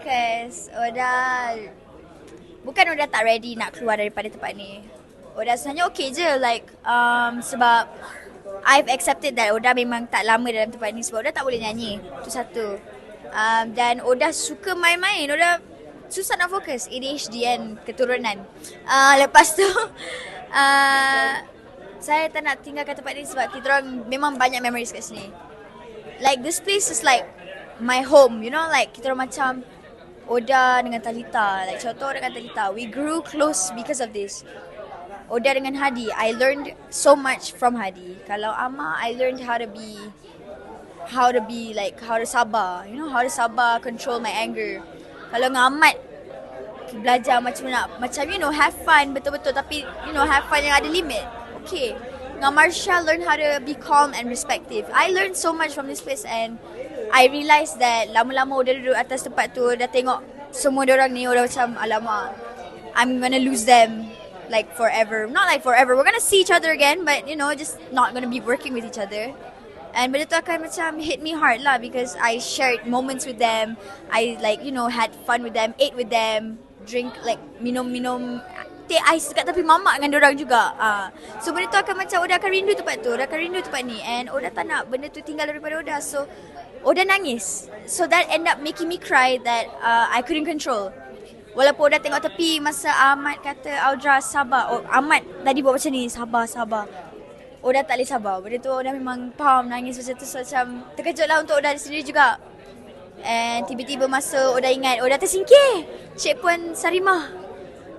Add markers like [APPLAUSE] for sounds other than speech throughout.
because Oda bukan Oda tak ready nak keluar daripada tempat ni. Oda sebenarnya okay je like um, sebab I've accepted that Oda memang tak lama dalam tempat ni sebab Oda tak boleh nyanyi. Itu satu. Um, dan Oda suka main-main. Oda susah nak fokus. ADHD kan keturunan. Uh, lepas tu uh, [LAUGHS] saya tak nak tinggalkan tempat ni sebab kita orang memang banyak memories kat sini. Like this place is like my home, you know like kita orang macam Oda dengan Talita, like contoh dengan Talita, we grew close because of this. Oda dengan Hadi, I learned so much from Hadi. Kalau Ama, I learned how to be how to be like how to sabar, you know how to sabar, control my anger. Kalau Ahmad, belajar macam nak macam you know have fun betul-betul tapi you know have fun yang ada limit. Okay. Dengan Marsha learn how to be calm and respective. I learned so much from this place and I realised that lama-lama udah duduk atas tempat tu dah tengok semua orang ni udah macam alamak I'm gonna lose them like forever. Not like forever. We're gonna see each other again but you know just not gonna be working with each other. And benda tu akan macam hit me hard lah because I shared moments with them. I like you know had fun with them, ate with them, drink like minum-minum teh ais dekat tepi mamak dengan orang juga. Uh. So benda tu akan macam Oda akan rindu tempat tu, Oda akan rindu tempat ni and Oda tak nak benda tu tinggal daripada Oda. So Oda nangis. So that end up making me cry that uh, I couldn't control. Walaupun Oda tengok tepi masa Ahmad kata Audra sabar. Oh, Ahmad tadi buat macam ni, sabar, sabar. Oda tak boleh sabar. Benda tu Oda memang faham nangis macam tu. So macam terkejut lah untuk Oda sendiri juga. And tiba-tiba masa Oda ingat Oda tersingkir. Cik Puan Sarimah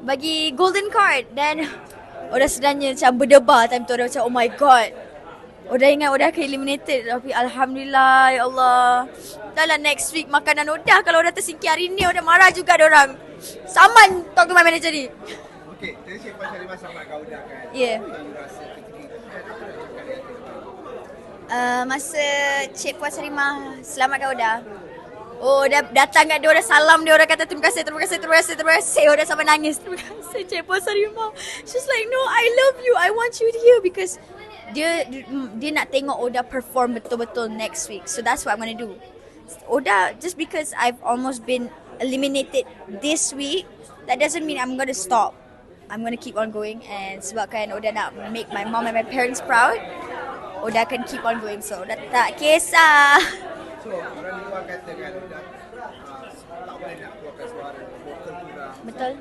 bagi golden card. Dan [LAUGHS] Oda sebenarnya macam berdebar time tu. Oda macam oh my god. Oda ingat Oda akan eliminated Tapi Alhamdulillah Ya Allah Dah lah next week makanan Oda Kalau Oda tersingkir hari ni Oda marah juga orang. Saman talk to my manager ni Okey, tadi Cik Puan Syarimah sama kau dah kan. Ya. You rasa ketika uh, Masa Cik Puan Sarimah Selamatkan Oda Oh, dah datang kat dia, orang salam dia, orang kata terima kasih, terima kasih, terima kasih, terima kasih. Oda sampai nangis. [LAUGHS] Terima kasih, Cik Puan Sarimah. She's like, no, I love you. I want you here because dia dia nak tengok Oda perform betul-betul next week. So that's what I'm gonna do. Oda, just because I've almost been eliminated this week, that doesn't mean I'm gonna stop. I'm gonna keep on going and sebabkan Oda nak make my mom and my parents proud, Oda akan keep on going. So Oda tak kisah. So, orang luar katakan dah uh, tak boleh nak keluarkan suara vokal kurang. Betul.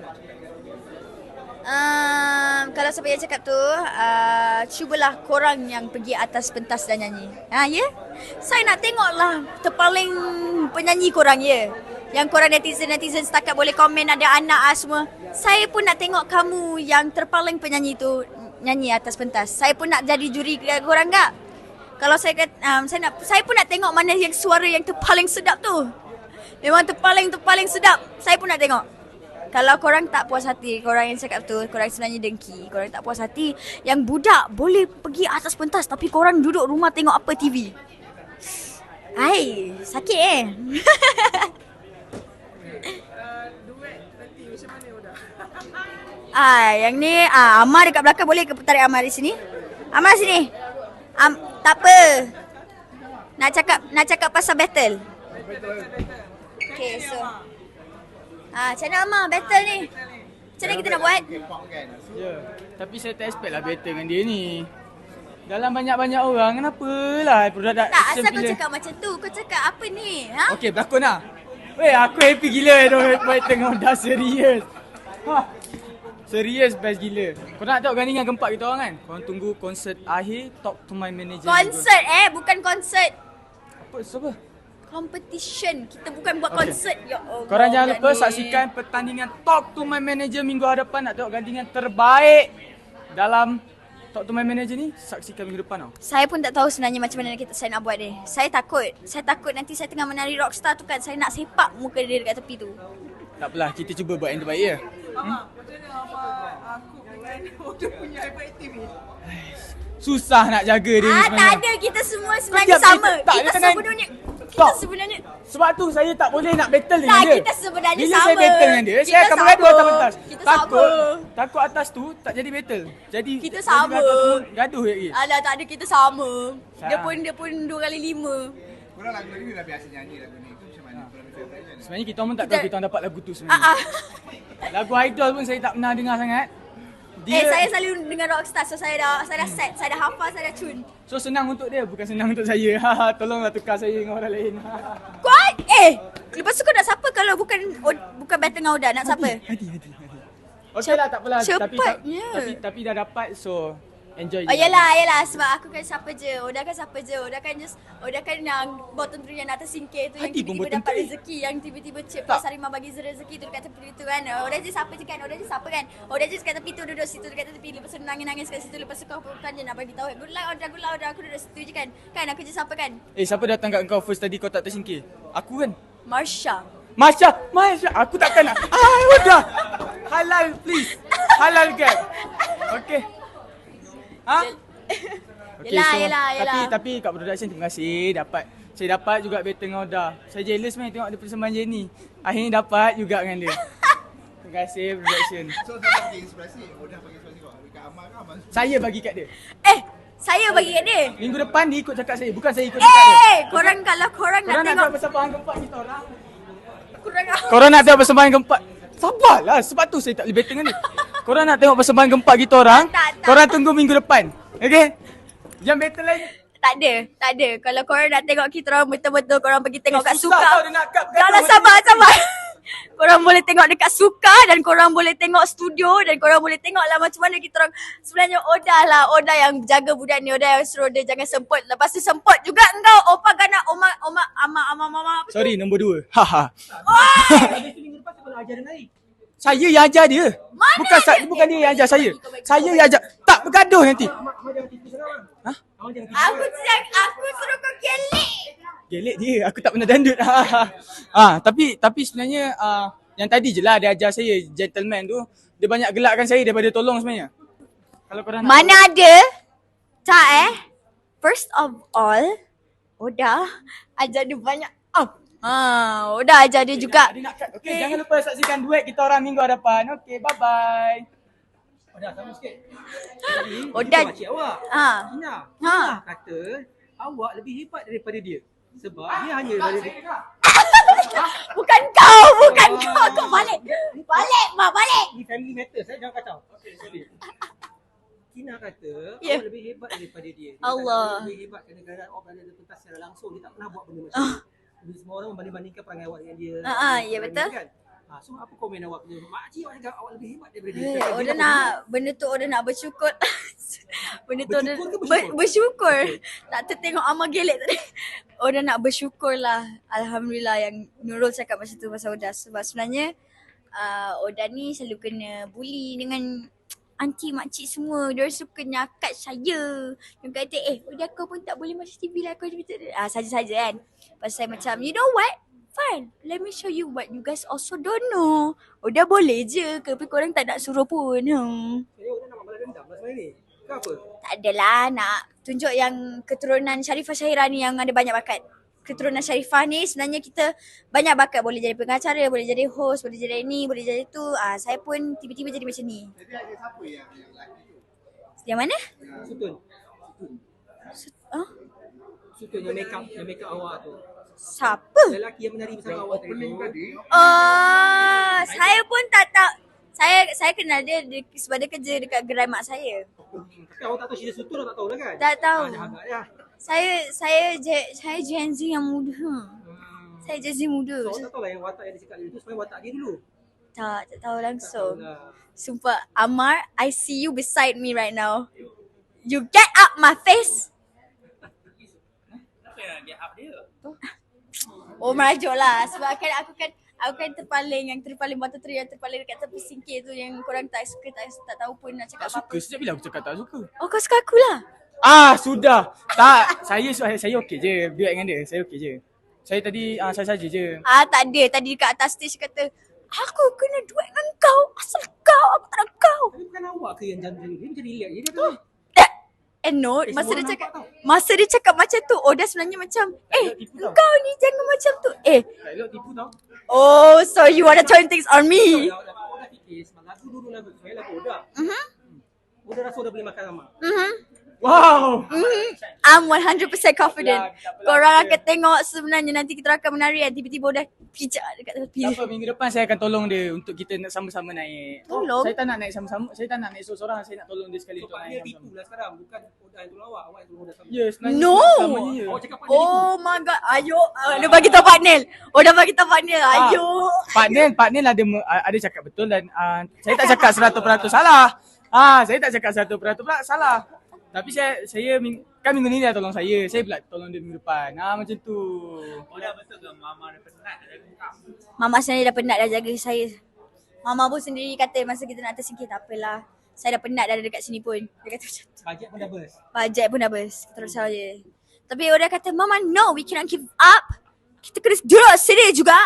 Um, kalau siapa yang cakap tu, uh, cubalah korang yang pergi atas pentas dan nyanyi. Ha, ya? Yeah? Saya nak tengoklah terpaling penyanyi korang, ya? Yeah? Yang korang netizen-netizen setakat boleh komen ada anak ah semua. Saya pun nak tengok kamu yang terpaling penyanyi tu nyanyi atas pentas. Saya pun nak jadi juri korang tak? Kalau saya kata, um, saya nak saya pun nak tengok mana yang suara yang terpaling sedap tu. Memang terpaling terpaling sedap. Saya pun nak tengok. Kalau korang tak puas hati, korang yang cakap tu, korang sebenarnya dengki. Korang tak puas hati, yang budak boleh pergi atas pentas tapi korang duduk rumah tengok apa TV. Hai, sakit eh. [LAUGHS] Ah, yang ni ah Amar dekat belakang boleh ke tarik Amar di sini? Amar sini. Am, tak apa. Nak cakap nak cakap pasal battle. Okay, so Ah, macam mana Amar battle ni? Macam mana kita nak buat? Ya. Tapi saya tak expect lah battle dengan dia ni. Dalam banyak-banyak orang, kenapa lah produk Tak, asal kau cakap macam tu. Kau cakap apa ni? Ha? Okey, berlakon lah. Weh, aku happy gila tu [LAUGHS] battle dengan dah serius. Ha. Serius best gila. Kau nak tengok gandingan keempat kita orang kan? Korang tunggu konsert akhir Talk to my manager. Konsert eh, bukan konsert. Apa? Siapa? Competition. Kita bukan buat Okey. konsert. Ya Allah. Korang jangan lupa ni. saksikan pertandingan Talk to my manager minggu hadapan nak tengok gandingan terbaik dalam Talk to my manager ni saksikan minggu depan tau. Saya pun tak tahu sebenarnya macam mana kita saya nak buat ni. Saya takut. Saya takut nanti saya tengah menari rockstar tu kan saya nak sepak muka dia dekat tepi tu. Tak apalah, kita cuba buat yang terbaik [LAUGHS] ya. Susah nak jaga dia Ah, tak ada. Kita semua sebenarnya sama. kita- tak, kita dia kita Stop. sebenarnya Sebab tu saya tak boleh nak battle Tak, dengan dia. kita sebenarnya Bila saya sama. battle dengan dia, Kita saya akan mengadu atas pentas. Kita takut, sama. takut atas tu tak jadi battle. Jadi Kita jadi sama. gaduh, gaduh lagi. Alah tak ada kita sama. Dia Sa- pun dia pun dua kali lima. korang lagu ni dah biasa nyanyi lagu ni. Itu macam mana? Kan? Sebenarnya kita orang pun tak tahu Kita- kita orang dapat lagu tu Ah sebenarnya. ah. Lagu Idol pun saya tak pernah dengar sangat. Eh saya selalu dengar rockstar so saya dah saya dah set, saya dah hafal, saya dah tune. So senang untuk dia, bukan senang untuk saya. Haha, [LAUGHS] Tolonglah tukar saya dengan orang lain. Kuat? Eh, lepas tu kau nak siapa kalau bukan bukan battle dengan Oda nak siapa? Hadi, hadi, hadi. Okey lah, tak apalah. Tapi, Cepatnya. tapi, tapi dah dapat, so enjoy Oh je. yelah yelah sebab aku kan siapa je Oda kan siapa je Oda kan just Oda kan yang bottom three yang atas singkir tu Yang Hati pun tiba-tiba dapat rezeki Yang tiba-tiba Cik Tak. Pasarima bagi rezeki tu dekat tepi tu kan Oda je siapa je kan Oda je siapa kan Oda je dekat tepi tu duduk situ dekat tepi Lepas tu nangis-nangis kat situ Lepas tu kau bukan je nak bagi tahu Good luck Oda good luck Oda aku duduk situ je kan Kan aku je siapa kan Eh, siapa datang kat kau first tadi kau tak tersingkir? Aku kan? Marsha Masya, Masya, aku takkan nak. Ah, udah. Halal please. Halal kan? Okay. Ha? [LAUGHS] Yelah, yelah, yelah. Tapi, tapi kat production terima kasih dapat. Saya dapat juga battle dengan Oda. Saya jealous man tengok dia persembahan Jenny. Akhirnya dapat juga dengan dia. [LAUGHS] Terima kasih production. So saya bagi inspirasi, Oda bagi inspirasi kau. Dekat Amal kan Amal. Saya bagi kat dia. Eh saya bagi kat dia Minggu depan dia ikut cakap saya. Bukan saya ikut cakap dia. Eh korang kalau korang nak Korang nak tengok tahu persembahan keempat kita orang? Korang Korang nak tengok persembahan keempat? Sabarlah, sebab tu saya tak boleh battle dengan dia. Korang nak tengok persembahan keempat kita orang? Tak, tak. Korang tunggu minggu depan. Okay? Jangan battle lain. Tak ada, tak ada. Kalau korang nak tengok kita orang betul-betul korang pergi tengok Eh, kat susah suka. Jangan macam sabar, sabar. [LAUGHS] korang boleh tengok dekat suka dan korang boleh tengok studio dan korang boleh tengok lah macam mana kita orang sebenarnya Oda lah Oda yang jaga budak ni Oda yang suruh dia jangan semput lepas tu semput juga engkau Opa Gana Oma Oma Ama Ama Mama? Sorry, nombor dua. Haha. Habis nak saya yang ajar dia. Mana bukan sa- dia? bukan dia yang ajar saya. Saya yang ajar. Tak bergaduh nanti. Tipu Aku siang aku suruh kau gelek. Gelek dia. Aku tak pernah dandut. [LAUGHS] ah, tapi tapi sebenarnya ah, yang tadi je lah dia ajar saya gentleman tu. Dia banyak gelakkan saya daripada tolong sebenarnya. Kalau korang nak Mana ada? Tak eh. First of all, Oda ajar dia banyak. Oh. Ha, Oda ajar dia juga. Dia nak cut. Okay, jangan lupa saksikan duet kita orang minggu hadapan. Okay, bye-bye. Oh, dah sama sikit. Tadi, Oh, kita dah- makcik awak. Ha. Ina. Ha. Ina kata awak lebih hebat daripada dia. Sebab dia hanya dari [LAUGHS] Bukan kau, bukan kau. Kau balik. Balik, mak balik. Ni family matter, saya jangan kacau. Okay. Kina kata Ya. awak lebih hebat daripada dia. dia. Allah. Kata, lebih hebat kerana awak berada di pentas secara langsung. Dia tak pernah buat benda macam ni. Jadi semua orang membanding-bandingkan perangai awak dengan dia. Ah, ah, ya, Perangai betul. Kan? Ha, so apa komen awak? Dia, Makcik awak cakap awak lebih hebat daripada dia. Eh, Cakap Oda dia nak benda tu Oda nak bersyukur. [LAUGHS] benda tu Bersyukur ber, bersyukur? bersyukur. Tak tertengok amal gelek tadi. [LAUGHS] Oda nak bersyukur lah. Alhamdulillah yang Nurul cakap macam tu pasal Oda. Sebab sebenarnya uh, Oda ni selalu kena bully dengan aunty makcik semua. Dia suka nyakat saya. Dia kata eh Oda kau pun tak boleh masuk TV lah. Kau macam ah, saja-saja kan. Pasal saya macam you know what? Fine, let me show you what you guys also don't know. Oda boleh je ke tapi korang tak nak suruh pun. Hmm. Orang nak apa? Tak adalah nak tunjuk yang keturunan Sharifah Syahira ni yang ada banyak bakat. Keturunan Sharifah ni sebenarnya kita banyak bakat. Boleh jadi pengacara, boleh jadi host, boleh jadi ini, boleh jadi tu. Ah, saya pun tiba-tiba jadi macam ni. Jadi ada siapa yang yang lelaki tu? Yang mana? Sutun. Ah, Sutun yang make up, yang make up awak tu. siapa? Lelaki yang menari bersama awak tadi Oh, saya pun tak tahu. Saya saya kenal dia di- sebab dia kerja dekat gerai mak saya. Tapi awak tak tahu cerita Sutun tak tahu lah kan? Tak tahu. Ah, dah agak ya. Saya saya Je- saya Gen Z yang muda. Hmm. Saya Gen Z muda. So, tak tahu lah yang watak yang dia cakap dia tu sebenarnya watak dia dulu. Tak, tak tahu Tak langsung. tahu lah. Sumpah, Amar, I see you beside me right now. You get up my face. Oh merajuk lah sebab kan aku kan aku kan terpaling yang terpaling batu teri yang terpaling dekat tepi singkir tu yang korang tak suka tak, tak tahu pun nak cakap Tak apa-apa. suka. Sejak bila aku cakap tak suka? Oh kau suka aku lah. Ah, sudah. Tak, saya saya, saya okey je duet dengan dia. Saya okey je. Saya tadi ah saya saja je. Ah tak ada tadi dekat atas stage kata aku kena duet dengan kau asal kau aku tak nak kau. Tapi bukan awak ke yang jangan dia macam relax je dia tu. Eh, eh no, Eh, masa dia cakap nampak masa dia cakap macam tu, oh dia sebenarnya macam eh tau. kau ni jangan macam tu. Eh, Tak elok tipu tau. oh so you want to turn things on me. Dah fikir lagu dulu lagu saya lagu Oda. Mhm. Oda rasa Oda boleh makan lama. Mhm. Wow. Mm, I'm 100% confident. Korang akan tengok sebenarnya nanti kita akan menari dan tiba-tiba udah pijak dekat tepi. Tak apa minggu depan saya akan tolong dia untuk kita nak sama-sama naik. Tolong? Saya tak nak naik sama-sama. Saya tak nak naik seorang-seorang. Saya nak tolong dia sekali So untuk naik B2 sama-sama. lah sekarang. Bukan Oda yang tolong awak. Awak tolong Oda sama. Ya, sebenarnya No! sama je. Awak cakap partner B2. Oh my god. Ayo. Uh, dia bagi tahu partner. Oh dah bagi tahu partner. Ayo. Partner, partner ada me- ada cakap betul dan uh, saya tak cakap 100% salah. Ah, saya tak cakap 100% pula salah. Tapi saya saya ming- kan minggu ni dia tolong saya. Saya pula tolong dia minggu depan. Ah macam tu. Mama sendiri dah penat dah jaga saya. Mama pun sendiri kata masa kita nak tersingkir tak apalah. Saya dah penat dah ada dekat sini pun. Dia kata macam tu. Bajet pun dah burst. Bajet pun dah bers. Terus saja. Tapi Oda kata, Mama no, we cannot give up. Kita kena duduk sini juga.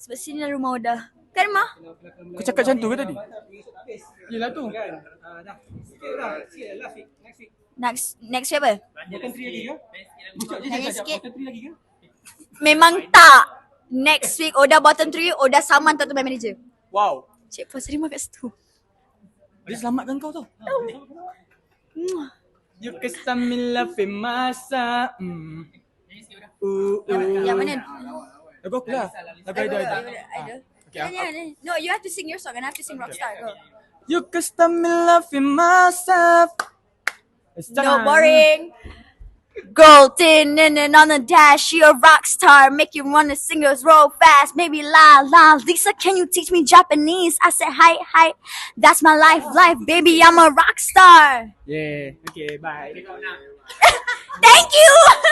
Sebab sini lah rumah Oda. Kan Ma? Kau cakap macam tu ke tadi? Yelah tu. Kan? Ah, dah. Sikit dah. Sikit week. Next. Next apa? Bottom 3 lagi ke? Sekejap. sikit. Bottom 3 lagi ke? Memang tak. Next week Oda bottom 3, Oda saman tu my manager. Wow. Cik Pos terima kat situ. Dia selamatkan kau tau. You kesamila femasa. Hmm. Uh, uh. Yang mana? Lagu aku lah. Lagu Aida Aida. Idol. Okay. No, you have to sing your song and I have to sing Rockstar. Go. You kesamila femasa. No boring. Golden and then on the dash, you're a rock star. Make you wanna sing yours roll fast. Maybe la la. Lisa, can you teach me Japanese? I said hi hi. That's my life, life, baby. I'm a rock star. Yeah. Okay, bye. [LAUGHS] Thank you. [LAUGHS]